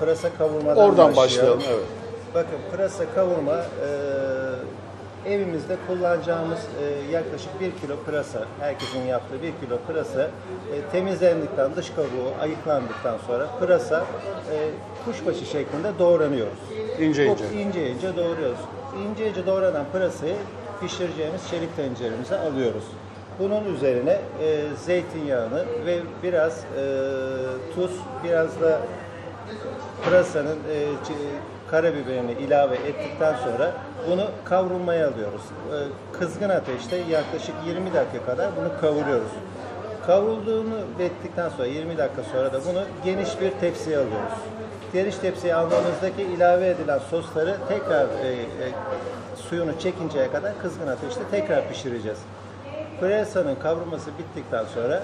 pırasa kavurmadan Oradan başlayalım. Evet. Bakın pırasa kavurma e, evimizde kullanacağımız e, yaklaşık 1 kilo pırasa, herkesin yaptığı 1 kilo pırasa e, temizlendikten, dış kabuğu ayıklandıktan sonra pırasa e, kuşbaşı şeklinde doğranıyoruz. İnce Bu ince. ince ince doğruyoruz. İnce ince doğranan pırasayı pişireceğimiz çelik tenceremize alıyoruz. Bunun üzerine e, zeytinyağını ve biraz e, tuz, biraz da pırasanın e, karabiberini ilave ettikten sonra bunu kavrulmaya alıyoruz. E, kızgın ateşte yaklaşık 20 dakika kadar bunu kavuruyoruz. Kavrulduğunu ettikten sonra 20 dakika sonra da bunu geniş bir tepsiye alıyoruz. Geniş tepsiye aldığımızdaki ilave edilen sosları tekrar e, e, suyunu çekinceye kadar kızgın ateşte tekrar pişireceğiz. Pırasanın kavrulması bittikten sonra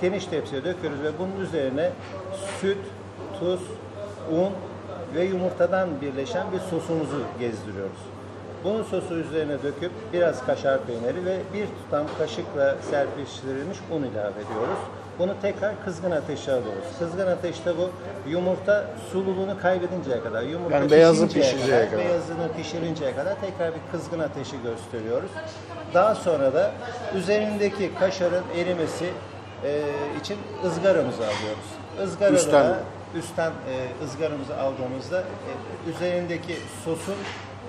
geniş tepsiye döküyoruz ve bunun üzerine süt, tuz, un ve yumurtadan birleşen bir sosumuzu gezdiriyoruz. Bunun sosu üzerine döküp biraz kaşar peyniri ve bir tutam kaşıkla serpiştirilmiş un ilave ediyoruz. Bunu tekrar kızgın ateşe alıyoruz. Kızgın ateşte bu yumurta sululuğunu kaybedinceye kadar, yumurta Yani beyazı pişinceye pişinceye kadar. beyazını pişirinceye kadar tekrar bir kızgın ateşi gösteriyoruz. Daha sonra da üzerindeki kaşarın erimesi e, için ızgaramızı alıyoruz. Izgarada Üstten. Üstten e, ızgaramızı aldığımızda e, üzerindeki sosun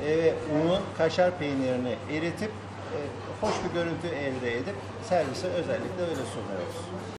e, ve unun kaşar peynirini eritip e, hoş bir görüntü elde edip servise özellikle öyle sunuyoruz.